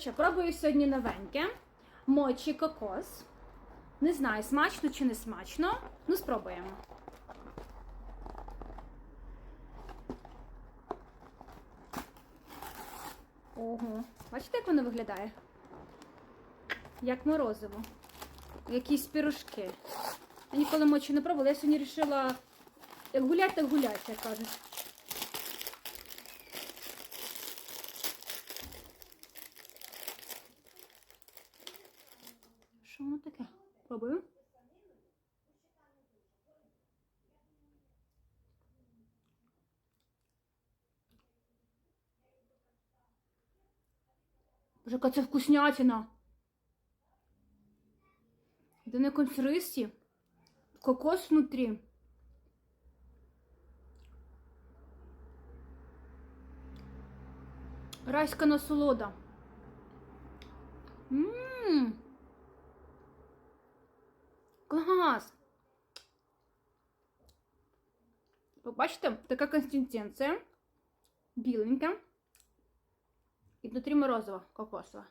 що, пробую сьогодні новеньке. Мочі кокос. Не знаю, смачно чи не смачно. Ну, спробуємо. Ого, бачите, як воно виглядає? Як морозиво. Якісь пірожки. Я ніколи мочі не пробувала. Я сьогодні вирішила гулять, як кажуть. Що воно таке? Пробую. Боже, яка це вкуснятина. Да на рисі. Кокос внутрі. Райська насолода. Ммм. Клас. Побачите, така консистенція. Біленька. І внутрі морозиво кокосове.